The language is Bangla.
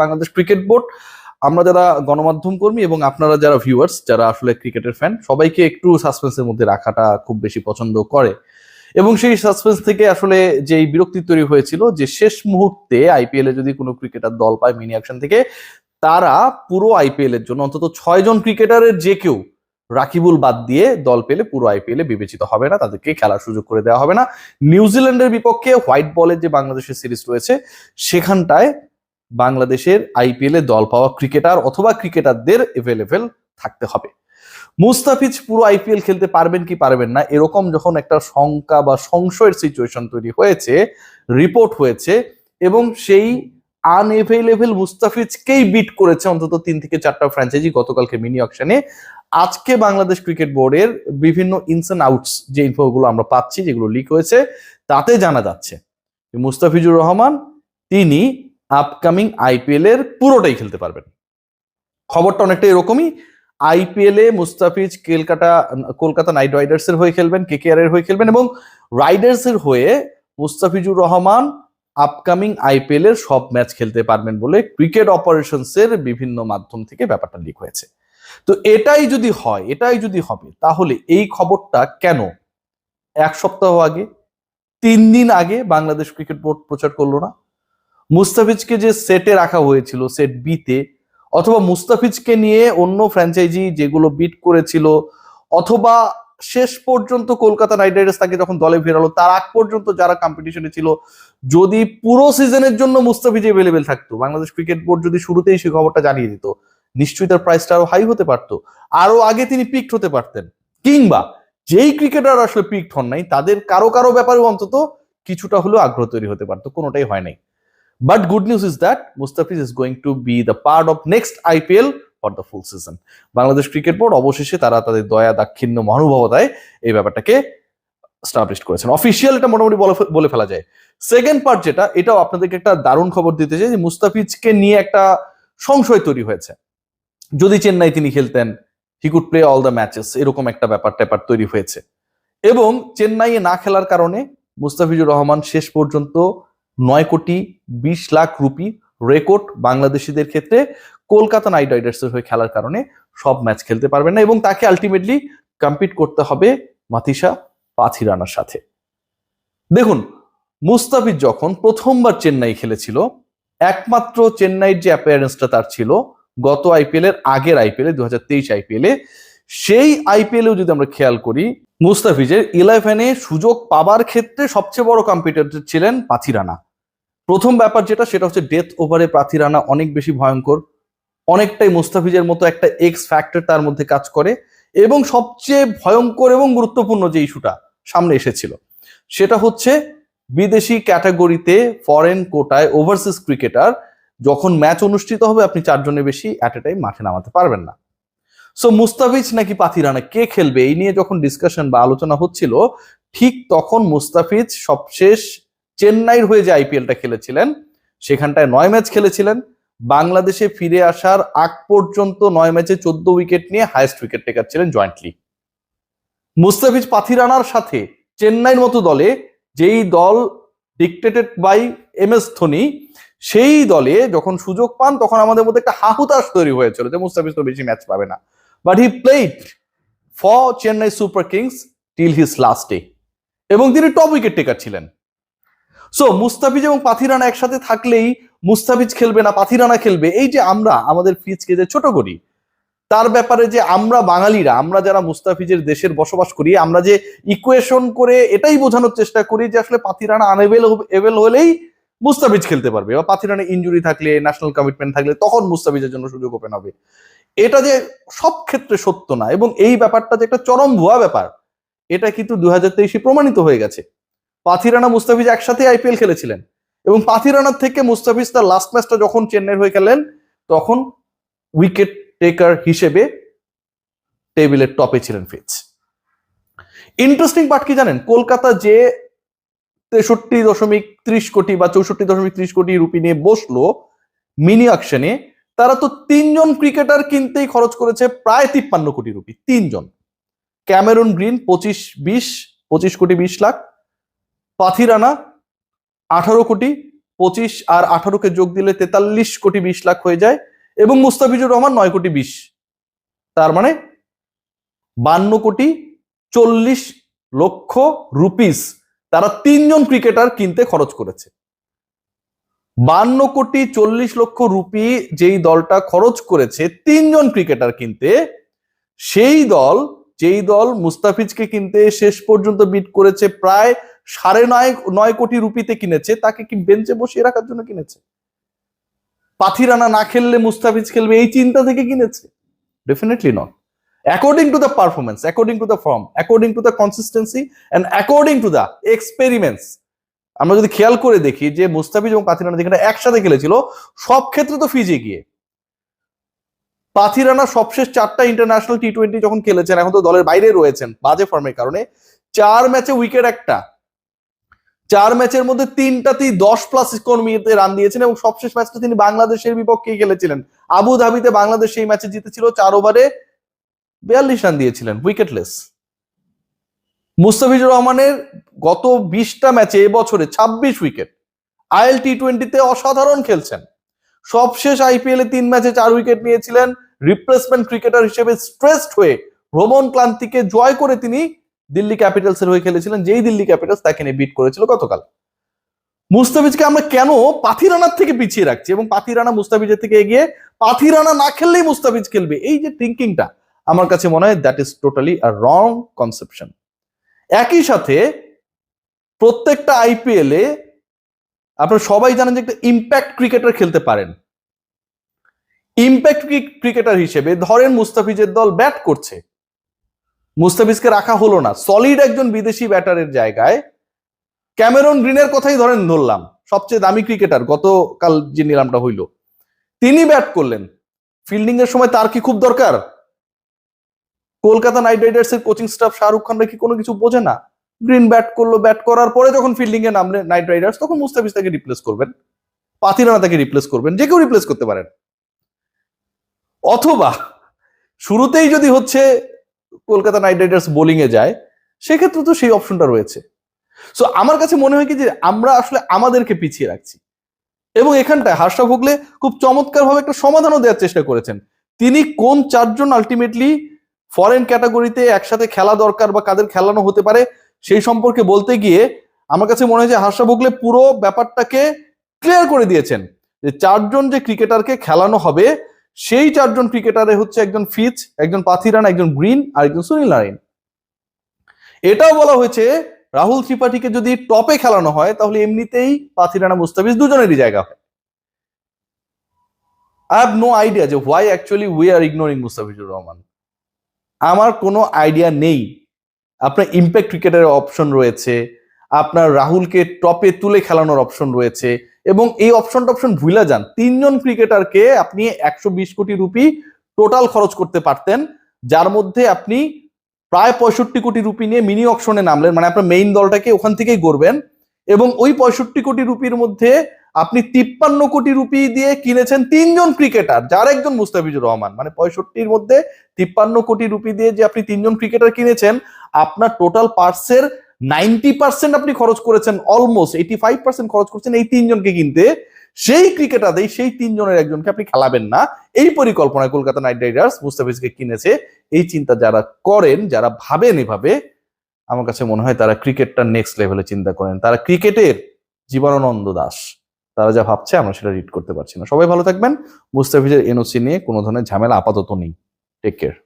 Bangladesh cricket board. আমরা যারা গণমাধ্যম কর্মী এবং আপনারা যারা ভিউয়ার্স যারা আসলে ক্রিকেটের ফ্যান সবাইকে একটু সাসপেন্সের মধ্যে রাখাটা খুব বেশি পছন্দ করে। এবং সেই সাসপেন্স থেকে আসলে যে বিরক্তি তৈরি হয়েছিল যে শেষ মুহূর্তে আইপিএল এ যদি কোনো ক্রিকেটার দল পায় মিনি অ্যাকশন থেকে, তারা পুরো আইপিএল এর জন্য অন্তত ছয় জন ক্রিকেটারের যে কেউ রাকিবুল বাদ দিয়ে দল পেলে পুরো আইপিএল বিবেচিত হবে না, তাদেরকে খেলার সুযোগ করে দেওয়া হবে না। নিউজিল্যান্ডের বিপক্ষে হোয়াইট বলের যে বাংলাদেশের সিরিজ রয়েছে, সেখানটায় বাংলাদেশের আইপিএল এ দল পাওয়া ক্রিকেটার অথবা ক্রিকেটারদের এভেলেবেল থাকতে হবে। মুস্তাফিজ পুরো আইপিএল খেলতে পারবেন কি পারবেন না, এরকম যখন একটা শঙ্কা বা সংশয়ের সিচুয়েশন তৈরি হয়েছে রিপোর্ট হয়েছে, এবং সেই আনএভেলেবেল মুস্তাফিজকেই বিট করেছে অন্তত তিন থেকে চারটা ফ্র্যাঞ্চাইজি গতকালকে মিনি অকশনে আজকে বাংলাদেশ ক্রিকেট বোর্ডের বিভিন্ন ইনস অ্যান্ড আউটস যে ইনফোগুলো আমরা পাচ্ছি, যেগুলো লিক হয়েছে, তাতে জানা যাচ্ছে মুস্তাফিজুর রহমান, তিনি আপকামিং আইপিএল এর পুরোটাই খেলতে পারবেন। খবরটা অনেকটা এরকমই। আইপিএল এ মুস্তাফিজ কলকাতা কলকাতা নাইট রাইডার্স এর হয়ে খেলবেন কেকেআর এর হয়ে খেলবেন এবং রাইডার্স এর হয়ে মুস্তাফিজুর রহমান আপকামিং আইপিএল এর সব ম্যাচ খেলতে পারবেন বলে ক্রিকেট অপারেশনস এর বিভিন্ন মাধ্যম থেকে ব্যাপারটা লিক হয়েছে। তো এটাই যদি হয়, এটাই যদি হবে, তাহলে এই খবরটা কেন এক সপ্তাহ আগে, তিন দিন আগে বাংলাদেশ ক্রিকেট বোর্ড প্রচার করল না? মুস্তাফিজকে যে সেটে রাখা হয়েছিল সেট বিতে অথবা মুস্তাফিজকে নিয়ে অন্য ফ্র্যাঞ্চাইজি যেগুলো বিট করেছিল, অথবা শেষ পর্যন্ত কলকাতা নাইট রাইডার্স তাকে যখন দলে ফেরালো, তার আগ পর্যন্ত যারা কম্পিটিশনে ছিল, যদি পুরো সিজনের জন্য মুস্তাফিজ এভেলেবেল থাকতো, বাংলাদেশ ক্রিকেট বোর্ড যদি শুরুতেই সেই খবরটা জানিয়ে দিত, নিশ্চয়ই তার প্রাইসটা আরও হাই হতে পারতো, আরও আগে তিনি পিকড হতে পারতেন, কিংবা যেই ক্রিকেটার আসলে পিকড হন নাই, তাদের কারও কারও ব্যাপারে অন্তত কিছুটা হলেও আগ্রহ তৈরি হতে পারতো, কোনোটাই হয় নাই। But good news is that Mustafiz is going to be the part of next IPL for the full season Bangladesh cricket board অবশেষে তারা তাদের দয়া দাক্ষিণ্য মহানুভবতায় এই ব্যাপারটাকে স্টাবলিশ করেছেন। অফিসিয়াল এটা মোটামুটি বলে ফেলা যায়। সেকেন্ড পার্ট যেটা, এটাও আপনাদেরকে একটা দারুণ খবর দিতে চাই যে মুস্তাফিজকে নিয়ে একটা সংশয় তৈরি হয়েছে। যদি চেন্নাই তিনি খেলতেন he could play all the matches এরকম একটা ব্যাপার ট্যাপার তৈরি হয়েছে। এবং চেন্নাইয়ে না খেলার কারণে মুস্তাফিজুর রহমান শেষ পর্যন্ত নয় কোটি বিশ লাখ রুপি রেকর্ড বাংলাদেশিদের ক্ষেত্রে কলকাতা নাইট রাইডার্সের হয়ে খেলার কারণে সব ম্যাচ খেলতে পারবেন না এবং তাকে আলটিমেটলি কম্পিট করতে হবে মাথিসা পাথিরানার সাথে। দেখুন, মুস্তাফিজ যখন প্রথমবার চেন্নাই খেলেছিল, একমাত্র চেন্নাইয়ের যে অ্যাপিয়ারেন্সটা তার ছিল গত আইপিএল এর আগের আইপিএল দু হাজার তেইশ আইপিএল সেই আইপিএলেও যদি আমরা খেয়াল করি, মুস্তাফিজের ইলেভেনে সুযোগ পাবার ক্ষেত্রে সবচেয়ে বড় কম্পিটিটর ছিলেন পাথিরানা। প্রথম ব্যাপার যেটা, সেটা হচ্ছে ডেথ ওভারে পাথিরানা অনেক বেশি ভয়ঙ্কর। অনেকটাই মুস্তাফিজের মতো একটা এক্স ফ্যাক্টর তার মধ্যে কাজ করে এবং সবচেয়ে ভয়ঙ্কর এবং গুরুত্বপূর্ণ যে ইস্যুটা সামনে এসেছিল, সেটা হচ্ছে বিদেশি ক্যাটাগরিতে ফরেন কোটায় ওভারসিজ ক্রিকেটার যখন ম্যাচ অনুষ্ঠিত হবে, আপনি চারজনের বেশি অ্যাট এ টাইম মাঠে নামাতে পারবেন না। সো মুস্তাফিজ নাকি পাথিরানা কে খেলবে, এই নিয়ে যখন ডিসকাশন বা আলোচনা হচ্ছিল, ঠিক তখন মুস্তাফিজ সবশেষ চেন্নাইয়ের হয়ে যে আইপিএলটা খেলেছিলেন, সেখানটায় নয় ম্যাচ খেলেছিলেন। বাংলাদেশে ফিরে আসার আগ পর্যন্ত নয় ম্যাচে চোদ্দ উইকেট নিয়ে হাইয়েস্ট উইকেট টেকার ছিলেন জয়েন্টলি মুস্তাফিজ পাথিরানার সাথে চেন্নাইয়ের মতো দলে, যেই দল dictated by M S Dhoni, সেই দলে যখন সুযোগ পান, তখন আমাদের মধ্যে একটা হাহুতাশ তৈরি হয়েছিল যে মুস্তাফিজ তো বেশি ম্যাচ পাবে না। But he played for Chennai super kings till his last day এবং তিনি টপ উইকেট টেকার ছিলেন। সো মুস্তাফিজ এবং পাথিরানা একসাথে থাকলেই মুস্তাফিজ খেলবে না, পাথিরানা খেলবে। এই যে আমরা, আমাদের ফিজকে যে ছোট করি, তার ব্যাপারে যে আমরা বাঙালিরা, আমরা যারা মুস্তাফিজের দেশের বসবাস করি, আমরা যে ইকুয়েশন করে এটাই বোঝানোর চেষ্টা করি যে আসলে পাথিরানা আনএভেল এভেল হলেই মুস্তাফিজ খেলতে পারবে। বা পাথিরানা ইঞ্জুরি থাকলে ন্যাশনাল কমিটমেন্ট থাকলে, তখন মুস্তাফিজের জন্য সুযোগ ওপেন হবে। এটা যে সব ক্ষেত্রে সত্য না, এবং এই ব্যাপারটা যে একটা চরম ভুয়া ব্যাপার, এটা কিন্তু দু প্রমাণিত হয়ে গেছে। পাথিরানা মুস্তাফিজ একসাথে আইপিএল খেলেছিলেন। এবং পাথিরানার থেকে মুস্তাফিজ তার লাস্ট ম্যাচটা যখন চেন্নাইয়ের হয়ে খেলেন, তখন উইকেট টেকার হিসেবে টেবিলের টপে ছিলেন ফিচ ইন্টারেস্টিং পার্ট কি জানেন? কলকাতা যে তেষট্টি দশমিক ত্রিশ কোটি বা চৌষট্টি দশমিক ত্রিশ কোটি রুপি নিয়ে বসল মিনি অকশনে তারা তো তিনজন ক্রিকেটার কিনতেই খরচ করেছে প্রায় তিপ্পান্ন কোটি রুপি, তিনজন। ক্যামেরন গ্রিন পঁচিশ বিশ, পঁচিশ কোটি বিশ লাখ পাথিরানা আঠারো কোটি পঁচিশ আর আঠারোকে যোগ দিলে তেতাল্লিশ কোটি বিশ লাখ হয়ে যায় এবং মুস্তাফিজুর রহমান নয় কোটি বিশ। তার মানে বান্ন কোটি চল্লিশ লক্ষ রুপিস তারা তিনজন ক্রিকেটার কিনতে খরচ করেছে। বান্ন কোটি চল্লিশ লক্ষ রুপি যেই দলটা খরচ করেছে তিনজন ক্রিকেটার কিনতে, সেই দল যেই দল মুস্তাফিজকে কিনতে শেষ পর্যন্ত বিট করেছে প্রায় সাড়ে নয় নয় কোটি রুপিতে কিনেছে, তাকে কি বেঞ্চে বসিয়ে রাখার জন্য কিনেছে? পাথিরানা না খেললে মুস্তাফিজ খেলবে, এই চিন্তা থেকে কিনেছে? Definitely not according to the performance according to the form according to the consistency and according to the experiments আমরা যদি খেয়াল করে দেখি যে মুস্তাফিজ এবং পাথিরানা যেখানে একসাথে খেলেছিল, সব ক্ষেত্রে তো ফিজে গিয়ে। পাথিরানা সবশেষ চারটা ইন্টারন্যাশনাল টি টোয়েন্টি যখন খেলেছেন, এখন তো দলের বাইরে রয়েছেন, বাজে ফর্মের কারণে। চার ম্যাচে উইকেট একটা। চার ম্যাচের মধ্যে তিনটাতেই দশ প্লাস ইকোনমিতে রান দিয়েছেন এবং সবশেষ ম্যাচটা তিনি বাংলাদেশের বিপক্ষেই খেলেছিলেন। আবু ধাবিতে বাংলাদেশ সেই ম্যাচে জিতেছিল, চার ওভারে বিয়াল্লিশ রান দিয়েছিলেন উইকেটলেস মুস্তাফিজুর রহমানের গত বিশটা ম্যাচে এবছরে ছাব্বিশ উইকেট আইএল টি টোয়েন্টিতে অসাধারণ খেলছেন। সবশেষ আইপিএল এ তিন ম্যাচে চার উইকেট নিয়েছিলেন। রিপ্লেসমেন্ট ক্রিকেটার হিসেবে স্ট্রেসড হয়ে ভ্রমণ ক্লান্তিকে জয় করে তিনি দিল্লি ক্যাপিটালস এর হয়ে খেলেছিলেন। যেই দিল্লি ক্যাপিটালস তাকে নিয়ে বিট করেছিল গতকাল। মুস্তাফিজকে আমরা কেন পাথিরানার থেকে পিছিয়ে রাখছি এবং পাথিরানা মুস্তাফিজের থেকে এগিয়ে পাথিরানা না খেললেই মুস্তাফিজ খেলবে? এই যে থিঙ্কিংটা আমার কাছে মনে হয় that is totally a wrong conception একই সাথে প্রত্যেকটা আইপিএল আপনারা সবাই জানেন যে একটা ইম্প্যাক্ট ক্রিকেটার খেলতে পারেন। ইম্প্যাক্ট ক্রিকেটার হিসেবে ধরেন মুস্তাফিজের দল ব্যাট করছে। মুস্তাফিজকে রাখা হলো না। সলিড একজন বিদেশি ব্যাটারের জায়গায় ক্যামেরন গ্রিনের কথাই ধরেন ধরলাম, সবচেয়ে দামি ক্রিকেটার গতকাল যে নিলামটা হইল। তিনি ব্যাট করলেন। ফিল্ডিং এর সময় তার কি খুব দরকার? কলকাতা নাইট রাইডার্স এর কোচিং স্টাফ শাহরুখ খানরা কি কোনো কিছু বোঝে না? গ্রিন ব্যাট করল ব্যাট করার পরে যখন ফিল্ডিং এ নামলেন নাইট রাইডার্স তখন মুস্তাফিজ তাকে রিপ্লেস করবেন। পাতিরানা তাকে রিপ্লেস করবেন, যে কেউ রিপ্লেস করতে পারেন। অথবা শুরুতেই যদি হচ্ছে কলকাতা নাইট রাইডার্স বোলিং এ যায়, সেক্ষেত্রে তো সেই অপশনটা রয়েছে। সো আমার কাছে মনে হয় কি যে আমরা আসলে আমাদেরকে পিছিয়ে রাখছি। এবং এখানটায় হার্ষা ভোগলে খুব চমৎকার ভাবে একটা সমাধানও দেওয়ার চেষ্টা করেছেন। তিনি কোন চারজন আলটিমেটলি ফরেন ক্যাটাগরিতে একসাথে খেলা দরকার বা কাদের খেলানো হতে পারে সেই সম্পর্কে বলতে গিয়ে আমার কাছে মনে হয় যে হার্ষা ভোগলে পুরো ব্যাপারটাকে ক্লিয়ার করে দিয়েছেন। যে চারজন যে ক্রিকেটারকে খেলানো হবে, সেই চারজন ক্রিকেটারে হচ্ছে একজন ফিচ একজন পাথিরান, একজন গ্রিন আর একজন সুনীল নারায়ণ এটাও বলা হয়েছে, রাহুল ত্রিপাঠীকে যদি টপে খেলানো হয়, তাহলে এমনিতেই পাথিরানা মুস্তাফিজ দুজনেরই জায়গা হয়। আই হ্যাভ নো আইডিয়া যে why actually we are ignoring Mustafizur Rahman. আমার কোনো আইডিয়া নেই আপনার ইম্প্যাক্ট ক্রিকেটের অপশন রয়েছে, আপনার রাহুলকে টপে তুলে খেলানোর অপশন রয়েছে এবং এই অপশন টপশন ভুলে যান। তিনজন ক্রিকেটারকে আপনি একশো বিশ কোটি রুপি টোটাল খরচ করতে পারতেন, যার মধ্যে আপনি প্রায় পঁয়ষট্টি কোটি রুপি নিয়ে মিনি অপশনে নামলেন মানে আপনার মেইন দলটাকে ওখান থেকেই গড়বেন এবং ওই পঁয়ষট্টি কোটি রুপির মধ্যে আপনি তিপ্পান্ন কোটি রুপি দিয়ে কিনেছেন তিনজন ক্রিকেটার, যার একজন মুস্তাফিজুর রহমান। মানে পঁয়ষট্টির মধ্যে তিপ্পান্ন কোটি রুপি দিয়ে যে আপনি তিনজন ক্রিকেটার কিনেছেন, আপনার টোটাল পার্সের নাইনটি পার্সেন্ট আপনি খরচ করেছেন অলমোস্ট এইটি ফাইভ পার্সেন্ট খরচ করছেন এই তিনজনকে কিনতে। সেই ক্রিকেটারদের সেই তিনজনের একজনকে আপনি খেলাবেন না। এই পরিকল্পনায় কলকাতা নাইট রাইডার্স মুস্তাফিজকে কিনেছে। এই চিন্তা যারা করেন, যারা ভাবেন এভাবে, আমার কাছে মনে হয় তারা ক্রিকেটটা নেক্সট লেভেলে চিন্তা করেন। তারা ক্রিকেটের জীবনানন্দ দাস। তারা যা ভাবছে আমরা সেটা রিড করতে পারছি না। সবাই ভালো থাকবেন। মুস্তাফিজের এনওসি নিয়ে কোনো ধরনের ঝামেলা আপাতত নেই। Take care